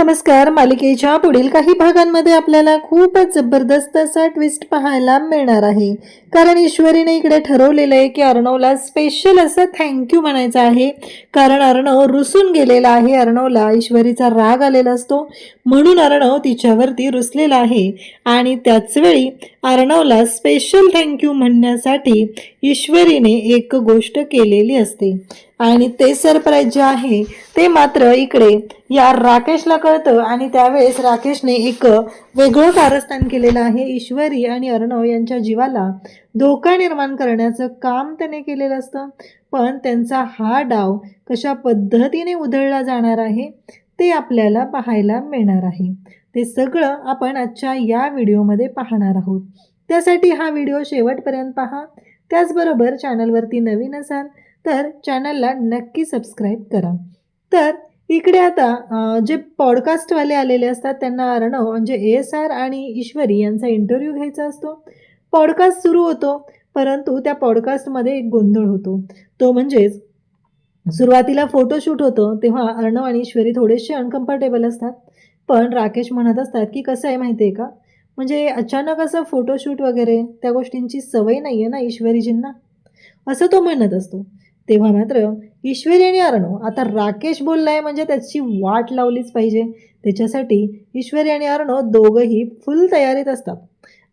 नमस्कार मालिकेच्या पुढील काही भागांमध्ये आपल्याला खूपच जबरदस्त असा ट्विस्ट पाहायला मिळणार आहे. कारण ईश्वरीने इकडे ठरवलेलं आहे की अर्णवला स्पेशल असं थँक्यू म्हणायचं आहे. कारण अर्णव रुसून गेलेला आहे. अर्णवला ईश्वरीचा राग आलेला असतो. म्हणून अर्णव तिच्यावरती रुसलेला आहे. आणि त्याचवेळी अर्णवला स्पेशल थँक्यू म्हणण्यासाठी ईश्वरीने एक गोष्ट केलेली असते. आणि ते सरप्राईज जे आहे ते मात्र इकडे या राकेशला कळतं आणि त्यावेळेस राकेशने एक वेगळं कारस्थान केलेलं आहे. ईश्वरी आणि अर्णव यांच्या जीवाला धोका निर्माण करण्याचं काम त्याने केलेलं असतं. पण त्यांचा हा डाव कशा पद्धतीने उधळला जाणार आहे ते आपल्याला पाहायला मिळणार आहे. ते सगळं आपण आजच्या या व्हिडिओमध्ये पाहणार आहोत. त्यासाठी हा व्हिडिओ शेवटपर्यंत पहा. त्याचबरोबर चॅनलवरती नवीन असाल तर चॅनलला नक्की सबस्क्राईब करा. तर इकडे आता जे पॉडकास्टवाले आलेले असतात त्यांना अर्णव म्हणजे ए एस आर आणि ईश्वरी यांचा इंटरव्ह्यू घ्यायचा असतो. पॉडकास्ट सुरू होतो परंतु त्या पॉडकास्टमध्ये एक गोंधळ होतो. तो म्हणजेच सुरुवातीला फोटोशूट होतं तेव्हा अर्णव आणि ईश्वरी थोडेसे अनकम्फर्टेबल असतात. पण राकेश म्हणत असतात की कसं आहे माहिती आहे का? म्हणजे अचानक असं फोटोशूट वगैरे त्या गोष्टींची सवय नाही आहे ना ईश्वरीजींना? असं तो म्हणत असतो. तेव्हा मात्र ईश्वरी आणि अर्णव आता राकेश बोललाय म्हणजे त्याची वाट लावलीच पाहिजे. त्याच्यासाठी ईश्वरी आणि अर्णव दोघंही फुल तयारीत असतात.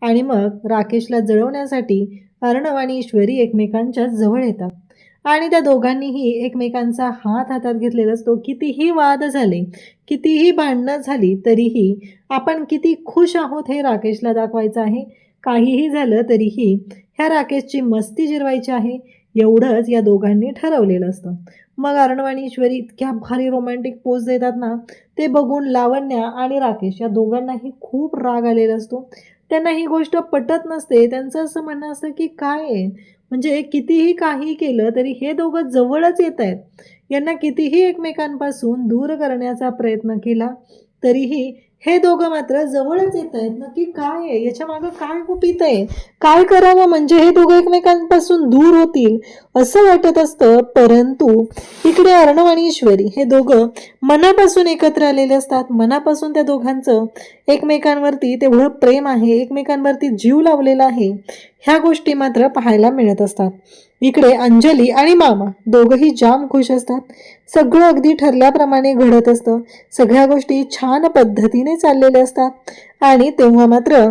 आणि मग राकेशला जळवण्यासाठी अर्णव आणि ईश्वरी एकमेकांच्या जवळ येतात. आणि त्या दोघांनीही एकमेकांचा हात हातात घेतलेला असतो. कितीही वाद झाले कितीही भांडणं झाली तरीही आपण किती खुश आहोत हे राकेशला दाखवायचं आहे. काहीही झालं तरीही ह्या राकेशची मस्ती जिरवायची आहे. एवढंच या दोघांनी ठरवलेलं असतं. मग अर्णव आणि ईश्वरी इतक्या भारी रोमॅन्टिक पोज देतात ना ते बघून लावण्या आणि राकेश या दोघांनाही खूप राग आलेला असतो. त्यांना ही गोष्ट पटत नसते. त्यांचं असं म्हणणं असतं की काय आहे? म्हणजे कितीही काही केलं तरी हे दोघं जवळच येत आहेत. यांना कितीही एकमेकांपासून दूर करण्याचा प्रयत्न केला तरीही हे दोघं मात्र जवळच येत आहेत. नक्की काय आहे? याच्या मागं काय गुपित आहे? काय करावं? म्हणजे हे दोघं एकमेकांपासून दूर होतील असं वाटत असतं. परंतु इकडे अर्णव आणि ईश्वरी हे दोघं मनापासून एकत्र आलेले असतात. मनापासून त्या दोघांचं एकमेकांवरती तेवढं प्रेम आहे. एकमेकांवरती जीव लावलेला आहे. ह्या गोष्टी मात्र पाहायला मिळत असतात. इकडे अंजली आणि मामा दोघंही जाम खुश असतात. सगळं अगदी ठरल्याप्रमाणे घडत असतं. सगळ्या गोष्टी छान पद्धतीने चाललेल्या असतात. आणि तेव्हा मात्र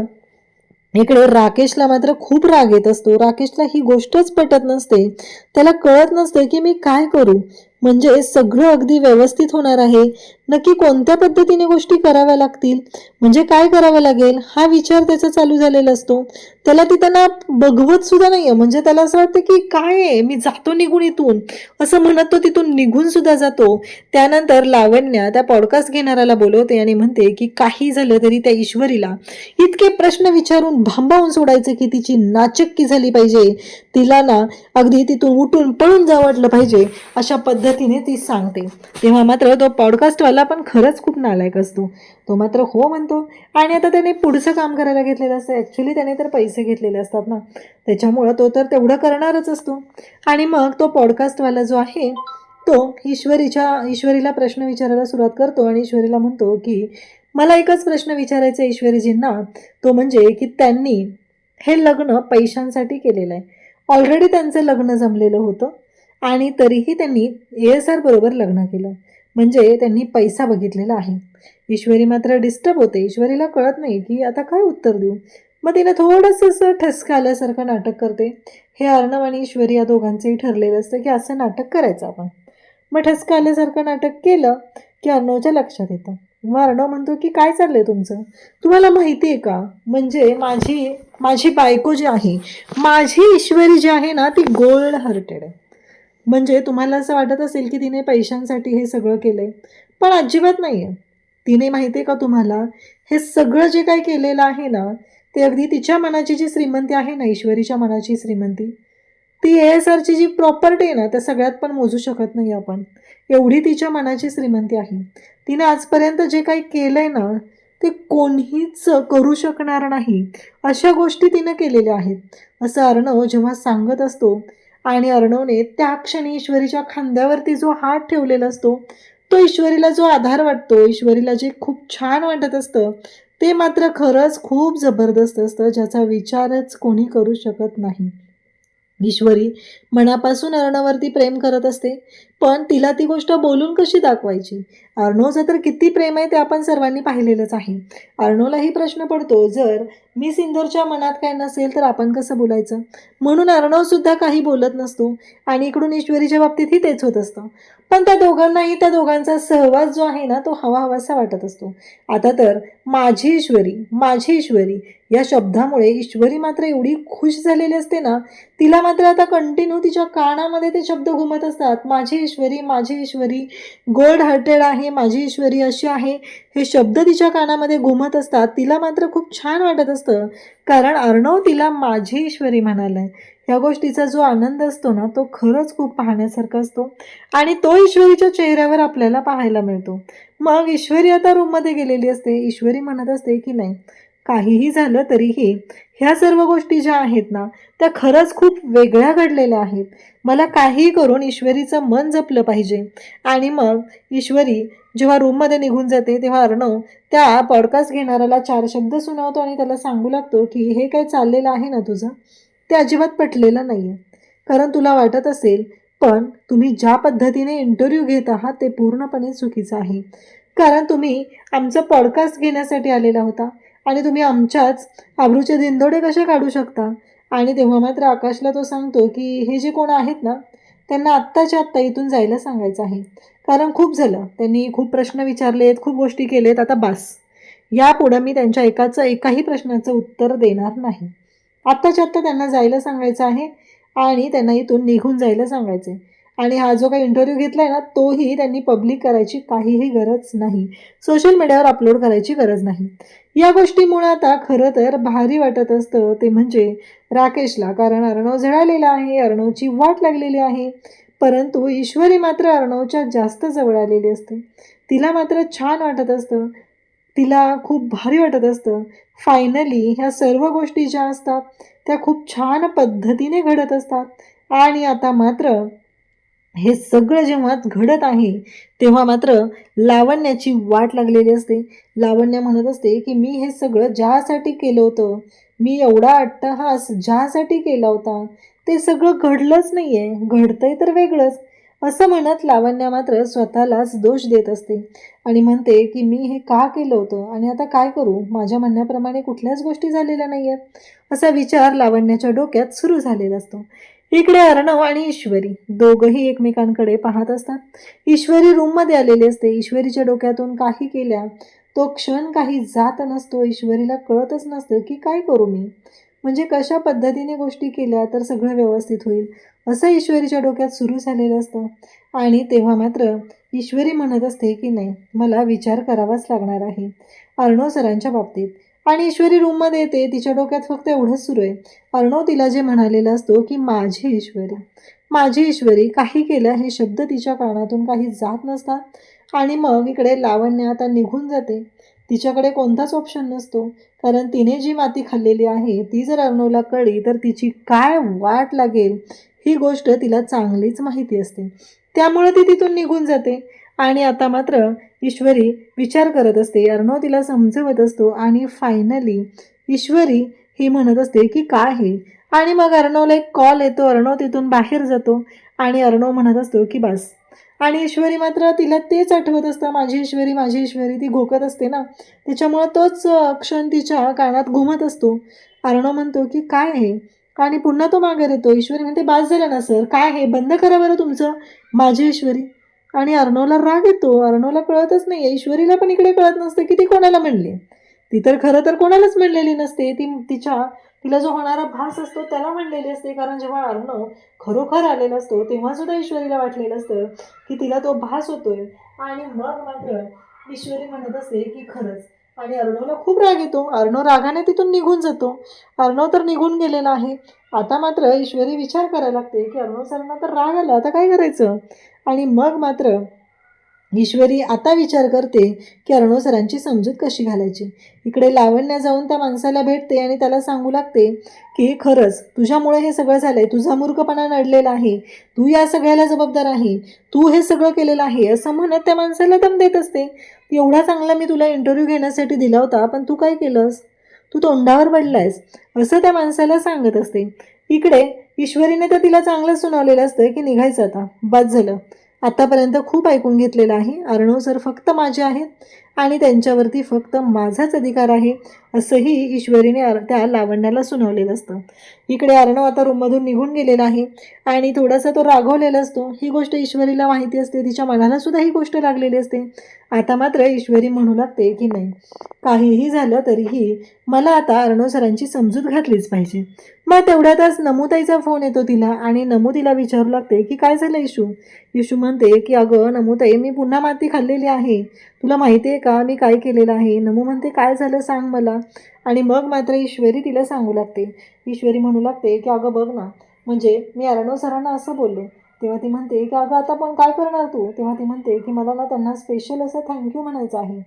इकडे राकेशला मात्र खूप राग येत असतो. राकेशला ही गोष्टच पटत नसते. त्याला कळत नसते की मी काय करू? म्हणजे सगळं अगदी व्यवस्थित होणार आहे. नक्की कोणत्या पद्धतीने गोष्टी कराव्या लागतील? म्हणजे काय करावं लागेल? हा विचार त्याचा चालू झालेला असतो. त्याला ती त्यांना बघवत सुद्धा नाहीये. म्हणजे त्याला असं वाटतं की काय आहे? मी जातो निघून इथून. असं म्हणत तो तिथून निघून सुद्धा जातो. त्यानंतर लावण्या त्या पॉडकास्ट घेणाऱ्याला बोलवते आणि म्हणते की काही झालं तरी त्या ईश्वरीला इतके प्रश्न विचारून भांबावून सोडायचे की तिची नाचक्की झाली पाहिजे. तिला ना अगदी तिथून उठून पळून जा वाटलं पाहिजे अशा पद्धतीने ती सांगते. तेव्हा मात्र तो पॉडकास्टवाला पण खरंच खूप नालायक असतो. तो मात्र हो म्हणतो. आणि आता त्याने पुढचं काम करायला घेतलेलं असतं. ॲक्च्युली त्याने तर पैसे घेतलेले असतात ना. त्याच्यामुळं तो तर तेवढं करणारच असतो. आणि मग तो पॉडकास्टवाला जो आहे तो ईश्वरीच्या ईश्वरीला प्रश्न विचारायला सुरुवात करतो आणि ईश्वरीला म्हणतो की मला एकच प्रश्न विचारायचा आहे ईश्वरीजींना. तो म्हणजे की त्यांनी हे लग्न पैशांसाठी केलेलं आहे. ऑलरेडी त्यांचं लग्न जमलेलं होतं. आणि तरीही त्यांनी ए एस आरबरोबर लग्न केलं. म्हणजे त्यांनी पैसा बघितलेला आहे. ईश्वरी मात्र डिस्टर्ब होते. ईश्वरीला कळत नाही की आता काय उत्तर देऊ? मग तिने थोडंसं असं ठसका आल्यासारखं नाटक करते. हे अर्णव आणि ईश्वरी या दोघांचंही ठरलेलं असतं की असं नाटक करायचं आपण. मग ठसका आल्यासारखं नाटक केलं की अर्णवच्या लक्षात येतं. मग अर्णव म्हणतो की काय चाललंय तुमचं? तुम्हाला माहिती आहे का? म्हणजे माझी माझी बायको जी आहे माझी ईश्वरी जी आहे ना ती गोल्ड हार्टेड आहे. म्हणजे तुम्हाला असं वाटत असेल की तिने पैशांसाठी हे सगळं केलंय. पण अजिबात नाही आहे तिने माहिती आहे का तुम्हाला? हे सगळं जे काही केलेलं आहे ना ते अगदी तिच्या मनाची जी श्रीमंती आहे ना ईश्वरीच्या मनाची श्रीमंती ती A S Archi G property आहे ना त्या सगळ्यात पण मोजू शकत नाही आपण. एवढी तिच्या मनाची श्रीमंती आहे. तिने आजपर्यंत जे काही केलं आहे ना ते कोणीच करू शकणार नाही. अशा गोष्टी तिनं केलेल्या आहेत. असं अर्णव जेव्हा सांगत असतो आणि अर्णवने त्या क्षणी ईश्वरीच्या खांद्यावरती जो हात ठेवलेला असतो तो ईश्वरीला जो आधार वाटतो ईश्वरीला जे खूप छान वाटत असतं ते मात्र खरंच खूप जबरदस्त असतं ज्याचा विचारच कोणी करू शकत नाही. ईश्वरी मनापासून अर्णवरती प्रेम करत असते पण तिला ती गोष्ट बोलून कशी दाखवायची? अर्णोचं तर किती प्रेम आहे ते आपण सर्वांनी पाहिलेलंच आहे. अर्णोलाही प्रश्न पडतो जर मी सिंदूरच्या मनात काय नसेल तर आपण कसं बोलायचं? म्हणून अर्णवसुद्धा काही बोलत नसतो आणि इकडून ईश्वरीच्या बाबतीतही तेच होत असतं. पण त्या दोघांनाही त्या दोघांचा सहवास जो आहे ना तो हवा हवासा वाटत असतो. आता तर माझी ईश्वरी माझी ईश्वरी या शब्दामुळे ईश्वरी मात्र एवढी खुश झालेली असते ना तिला मात्र आता कंटिन्यू तिच्या कानामध्ये ते शब्द घुमत असतात माझी ईश्वरी माझी ईश्वरी. गोल्ड हार्टेड आहे माझी ईश्वरी अशी आहे. हे शब्द तिच्या कानामध्ये घुमत असतात. तिला मात्र खूप छान वाटत असतं. कारण अर्णव तिला माझी ईश्वरी म्हणालाय. ह्या गोष्टीचा जो आनंद असतो ना तो खरंच खूप पाहण्यासारखा असतो. आणि तो ईश्वरीच्या चेहऱ्यावर आपल्याला पाहायला मिळतो. मग ईश्वरी आता रूममध्ये गेलेली असते. ईश्वरी म्हणत असते की नाही काहीही झालं तरीही ह्या सर्व गोष्टी ज्या आहेत ना त्या खरंच खूप वेगळ्या घडलेल्या आहेत. मला काहीही करून ईश्वरीचं मन जपलं पाहिजे. आणि मग ईश्वरी जेव्हा रूममध्ये निघून जाते तेव्हा अर्णव त्या पॉडकास्ट घेणाऱ्याला चार शब्द सुनावतो आणि त्याला सांगू लागतो की हे काय चाललेलं आहे ना तुझं? ते अजिबात पटलेलं नाही आहे कारण तुला वाटत असेल पण तुम्ही ज्या पद्धतीने इंटरव्ह्यू घेत आहात ते पूर्णपणे चुकीचं आहे. कारण तुम्ही आमचं पॉडकास्ट घेण्यासाठी आलेला होता. आणि तुम्ही आमच्याच आबरूचे दिंदोडे कसे काढू शकता? आणि तेव्हा मात्र आकाशला तो सांगतो की हे जे कोण आहेत ना त्यांना आत्ताच्या आत्ता इथून जायला सांगायचं आहे. कारण खूप झालं. त्यांनी खूप प्रश्न विचारलेत खूप गोष्टी केलेत. आता बास. यापुढं मी त्यांच्या एकाचं एकाही प्रश्नाचं उत्तर देणार नाही. आत्ताच्या आत्ता त्यांना जायला सांगायचं आहे आणि त्यांना इथून निघून जायला सांगायचं आहे आणि हा जो काही इंटरव्ह्यू घेतला आहे ना तोही त्यांनी पब्लिक करायची काहीही गरज नाही. सोशल मीडियावर अपलोड करायची गरज नाही. या गोष्टीमुळे आता खरं तर भारी वाटत असतं ते म्हणजे राकेशला. कारण अर्णव झळालेला आहे अर्णवची वाट लागलेली आहे. परंतु ईश्वरी मात्र अर्णवच्या जास्त जवळ आलेली असते. तिला मात्र छान वाटत असतं. तिला खूप भारी वाटत असतं. फायनली ह्या सर्व गोष्टी ज्या असतात त्या खूप छान पद्धतीने घडत असतात. आणि आता मात्र हे सगळं जेव्हा घडत आहे तेव्हा मात्र लावण्याची वाट लागलेली असते. लावण्य म्हणत असते की मी हे सगळं ज्यासाठी केलं होतं मी एवढा अट्टहास ज्यासाठी केला होता ते सगळं घडलंच नाही आहे घडतंय तर वेगळंच. असं म्हणत लावण्या मात्र स्वतःलाच दोष देत असते आणि म्हणते की मी हे का केलं होतं आणि आता काय करू? माझ्या म्हणण्याप्रमाणे कुठल्याच गोष्टी झालेल्या नाही आहेत असा विचार लावण्याच्या डोक्यात सुरू झालेला असतो. इकडे अर्णव आणि ईश्वरी दोघंही एकमेकांकडे पाहत असतात. ईश्वरी रूममध्ये आलेली असते. ईश्वरीच्या डोक्यातून काही केल्या तो क्षण काही जात नसतो. ईश्वरीला कळतच नसतं की काय करू मी? म्हणजे कशा पद्धतीने गोष्टी केल्या तर सगळं व्यवस्थित होईल? असं ईश्वरीच्या डोक्यात सुरू झालेलं असतं. आणि तेव्हा मात्र ईश्वरी म्हणत असते की नाही मला विचार करावाच लागणार आहे. अर्णव सरांच्या बाबतीत. आणि ईश्वरी रूममध्ये येते. तिच्या डोक्यात फक्त एवढंच सुरू आहे. अर्णव तिला जे म्हणालेलं असतो की माझी ईश्वरी. माझी ईश्वरी. काही केलं हे शब्द तिच्या कानातून काही जात नसतात आणि मग इकडे लावण्य आता निघून जाते. तिच्याकडे कोणताच ऑप्शन नसतो. कारण तिने जी माती खाल्लेली आहे ती जर अर्णवला कळली तर तिची काय वाट लागेल? ही गोष्ट तिला चांगलीच माहिती असते. त्यामुळे ती तिथून निघून जाते. आणि आता मात्र ईश्वरी विचार करत असते. अर्णव तिला समजवत असतो आणि फायनली ईश्वरी ही म्हणत असते की काय हे? आणि मग अर्णवला एक कॉल येतो. अर्णव तिथून बाहेर जातो आणि अर्णव म्हणत असतो की बस. आणि ईश्वरी मात्र तिला तेच आठवत असतं. माझी ईश्वरी माझी ईश्वरी. ती घोकत असते ना. त्याच्यामुळं तोच क्षण तिच्या कानात घुमत असतो. अर्णव म्हणतो की काय आहे आणि पुन्हा तो मागे येतो. ईश्वरी म्हणते बास झालं ना सर. काय आहे बंद करा बरं तुमचं. माझी ईश्वरी. आणि अर्णवला राग येतो. अर्णवला कळतच नाही. ईश्वरीला पण इकडे कळत नसते की ती कोणाला म्हणली. ती तर खरं तर कोणालाच म्हणलेली नसते. ती तिच्या तिला जो होणारा भास असतो त्याला म्हणलेली असते. कारण जेव्हा अर्णव खरोखर आलेला असतो तेव्हा सुद्धा ईश्वरीला वाटलेलं असतं की तिला तो भास होतोय. आणि मग मात्र ईश्वरी म्हणत असते की खरंच. आणि अर्णवला खूप राग येतो. अर्णव रागाने तिथून निघून जातो. अर्णव तर निघून गेलेला आहे. आता मात्र ईश्वरी विचार करायला लागते की अर्णव सरांना तर राग आला. आता काय करायचं? आणि मग मात्र ईश्वरी आता विचार करते की अर्णव सरांची समजूत कशी घालायची? इकडे लावण्या जाऊन त्या माणसाला भेटते आणि त्याला सांगू लागते की खरंच तुझ्यामुळे हे सगळं झालंय. तुझा मूर्खपणा नडलेला आहे. तू या सगळ्याला जबाबदार आहे. तू हे सगळं केलेलं आहे. असं म्हणत त्या माणसाला दम देत असते. एवढा चांगला मी तुला इंटरव्ह्यू घेण्यासाठी दिला होता पण तू काय केलंस? तू तोंडावर पडलायस. असं त्या माणसाला सांगत असते. इकडे ईश्वरीने तर तिला चांगलं सुनावलेलं असतं की निघायचं आता. बस झालं. आतापर्यंत खूप ऐकून घेतलेलं आहे. अर्णव सर फक्त माझे आहेत. आणि त्यांच्यावरती फक्त माझाच अधिकार आहे असंही ईश्वरीने अर- त्या लावण्याला सुनावलेलं असतं. इकडे अर्णव आता रूममधून निघून गेलेला आहे आणि थोडासा तो रागवलेला असतो. ही गोष्ट ईश्वरीला माहिती असते तिच्या मनाला सुद्धा ही गोष्ट लागलेली असते. आता मात्र ईश्वरी म्हणू लागते की नाही. काहीही झालं तरीही मला आता अर्णव सरांची समजूत घातलीच पाहिजे. मग तेवढ्यातच नमुताईचा फोन येतो तिला आणि नमू तिला विचारू लागते की काय झालं इशू इशू म्हणते की अगं नमुताई मी पुन्हा माती खाल्लेली आहे. तुला माहिती आहे का? मी काय केलेलं आहे? नमू म्हणते काय झालं सांग मला. आणि मग मात्र ईश्वरी तिला सांगू लागते. ईश्वरी म्हणू लागते की अगं बघ ना. म्हणजे मी अरणव सरांना असं बोलले. तेव्हा ती म्हणते की अगं आता पण काय करणार तू? तेव्हा ती म्हणते की मला ना त्यांना स्पेशल असं थँक्यू म्हणायचं आहे.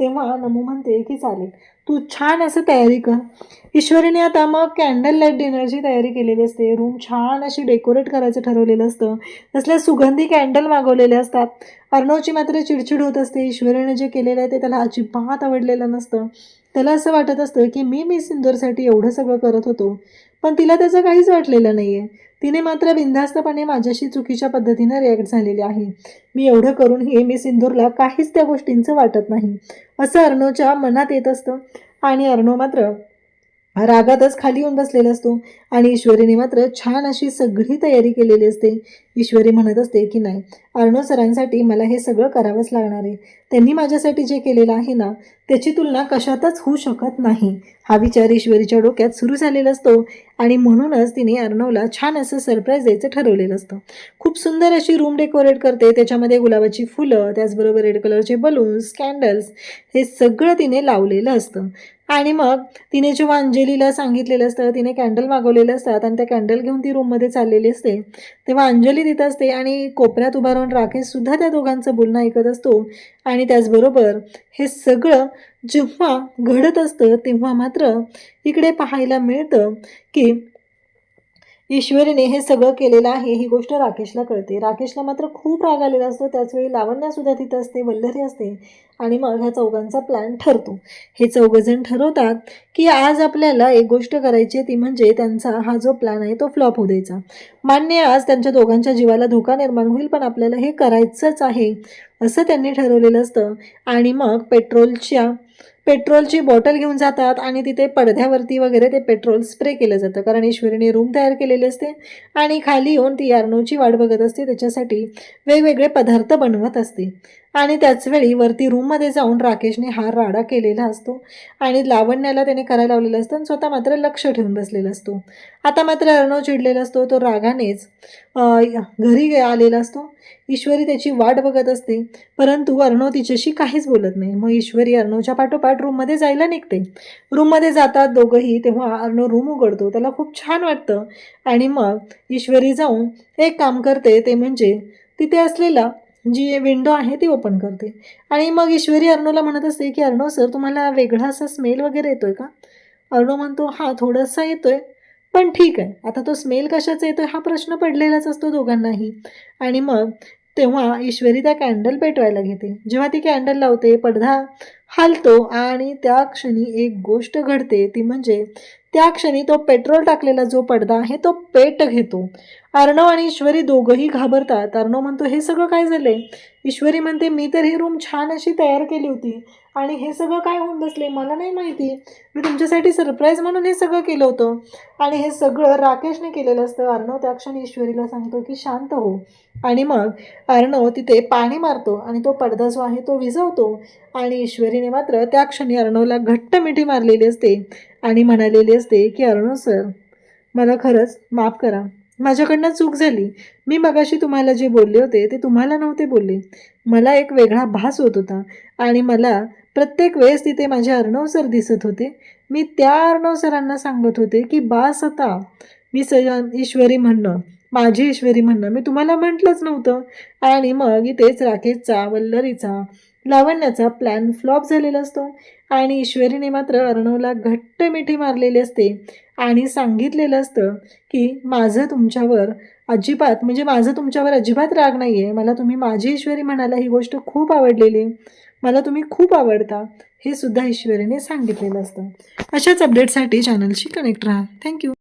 तेव्हा नमू म्हणते की चालेल. तू छान असं तयारी कर. ईश्वरीने आता मग कॅन्डल लाइट डिनरची तयारी केलेली असते. रूम छान अशी डेकोरेट करायचं ठरवलेलं असतं. तसल्या सुगंधी कॅन्डल मागवलेले असतात. अर्णवची मात्र चिडचिड होत असते. ईश्वरीने जे केलेलं आहे ते त्याला अजिबात आवडलेलं नसतं. त्याला असं वाटत असतं की मी मी सिंदूरसाठी एवढं सगळं करत होतो. पण तिला त्याचं काहीच वाटलेलं नाही आहे तिने मात्र बिनधास्तपणे माझ्याशी चुकीच्या पद्धतीनं रिॲक्ट झालेली आहे. मी एवढं करूनही मी सिंदूरला काहीच त्या गोष्टींचं वाटत नाही. असं अर्णोच्या मनात येत असतं. आणि अर्णो मात्र रागातच खाली येऊन बसलेला असतो. आणि ईश्वरीने मात्र छान अशी सगळी तयारी केलेली असते. ईश्वरी म्हणत असते की नाही अर्णव सरांसाठी मला हे सगळं करावंच लागणार आहे. त्यांनी माझ्यासाठी जे केलेलं आहे ना त्याची तुलना कशातच होऊ शकत नाही. हा विचार ईश्वरीच्या डोक्यात सुरू झालेला असतो. आणि म्हणूनच तिने अर्णवला छान असं सरप्राईज द्यायचं ठरवलेलं असतं. खूप सुंदर अशी रूम डेकोरेट करते. त्याच्यामध्ये गुलाबाची फुलं त्याचबरोबर रेड कलरचे बलून्स कॅन्डल्स हे सगळं तिने लावलेलं असतं. आणि मग तिने जेव्हा अंजलीला सांगितलेलं असतं तिने कॅन्डल मागवलेले असतात आणि त्या कॅन्डल घेऊन ती रूममध्ये चाललेली असते तेव्हा अंजली तिथं असते आणि कोपऱ्यात उभा राहून राकेशसुद्धा त्या दोघांचं बोलणं ऐकत असतो. आणि त्याचबरोबर हे सगळं जेव्हा घडत असतं तेव्हा मात्र इकडे पाहायला मिळतं की ईश्वरीने हे सगळं केलेलं आहे ही गोष्ट राकेशला कळते. राकेशला मात्र खूप राग आलेला असतो. त्याचवेळी लावण्यासुद्धा तिथं असते वल्लरी असते आणि मग ह्या चौघांचा प्लॅन ठरतो. हे चौघजण ठरवतात की आज आपल्याला एक गोष्ट करायची आहे ती म्हणजे त्यांचा हा जो प्लॅन आहे तो फ्लॉप होऊ द्यायचा. मान्य आज त्यांच्या दोघांच्या जीवाला धोका निर्माण होईल पण आपल्याला हे करायचंच आहे असं त्यांनी ठरवलेलं असतं. आणि मग पेट्रोलच्या पेट्रोलची बॉटल घेऊन जातात आणि तिथे पडद्यावरती वगैरे ते पेट्रोल स्प्रे केलं जातं. कारण ईश्वरीने रूम तयार केलेली असते आणि खाली येऊन ती यार्नोची वाट बघत असते. त्याच्यासाठी वेगवेगळे पदार्थ बनवत असते. आणि त्याचवेळी वरती रूममध्ये जाऊन राकेशने हा राडा केलेला असतो आणि लावण्याला त्याने करायला लावलेला असतं आणि स्वतः मात्र लक्ष ठेवून बसलेला असतो. आता मात्र अर्णव चिडलेला असतो तो रागानेच घरी आलेला असतो. ईश्वरी त्याची वाट बघत असते परंतु अर्णव तिच्याशी काहीच बोलत नाही. मग ईश्वरी अर्णवच्या पाठोपाठ रूममध्ये जायला निघते. रूममध्ये जातात दोघंही तेव्हा अर्णव रूम उघडतो. त्याला खूप छान वाटतं. आणि मग ईश्वरी जाऊन एक काम करते ते म्हणजे तिथे असलेला जी विंडो आहे ती ओपन करते. आणि मग ईश्वरी अर्णवला म्हणत असते की अर्णव सर तुम्हाला वेगळा असा स्मेल वगैरे येतोय का? अर्णव म्हणतो हा थोडासा येतोय पण ठीक आहे. आता तो स्मेल कशाचा येतोय हा प्रश्न पडलेलाच असतो दोघांनाही. आणि मग तेव्हा ईश्वरी त्या कॅन्डल पेटवायला घेते. जेव्हा ती कॅन्डल लावते पडदा हालतो आणि त्या क्षणी एक गोष्ट घडते. ती म्हणजे त्या क्षणी तो पेट्रोल टाकलेला जो पडदा आहे तो पेट घेतो. अर्णव आणि ईश्वरी दोघंही घाबरतात. अर्णव म्हणतो हे सगळं काय झालंय? ईश्वरी म्हणते मी तर ही रूम छान अशी तयार केली होती आणि हे सगळं काय होऊन बसले मला नाही माहिती. मी तुमच्यासाठी सरप्राईज म्हणून हे सगळं केलं होतं आणि हे सगळं राकेशने केलेलं असतं. अर्णव त्या क्षणी ईश्वरीला सांगतो की शांत हो. आणि मग अर्णव तिथे पाणी मारतो आणि तो पडदा जो आहे तो विझवतो आणि ईश्वरीने मात्र त्या क्षणी अर्णवला घट्ट मिठी मारलेली असते आणि म्हणालेली असते की अर्णव सर मला खरंच माफ करा. माझ्याकडनं चूक झाली. मी मगाशी तुम्हाला जे बोलले होते ते तुम्हाला नव्हते बोलले. मला एक वेगळा भास होत होता आणि मला प्रत्येक वेळेस तिथे माझे अर्णव सर दिसत होते. मी त्या अर्णव सरांना सांगत होते की बास आता मी स ईश्वरी म्हणणं माझी ईश्वरी म्हणणं मी तुम्हाला म्हटलंच नव्हतं. आणि मग इथेच राकेशचा वल्लरीचा लावण्याचा प्लॅन फ्लॉप झालेला असतो. आणि ईश्वरीने मात्र अर्णवला घट्ट मिठी मारलेली असते. आणि सांगितलेलं असतं की माझं तुमच्यावर अजिबात म्हणजे माझं तुमच्यावर अजिबात राग नाही आहे मला तुम्ही माझी ईश्वरी म्हणाला ही गोष्ट खूप आवडलेली मला तुम्ही खूप आवडता हे सुद्धा ईश्वरीने सांगितलेलं असतं. अशाच अपडेटसाठी चॅनलशी कनेक्ट राहा. थँक्यू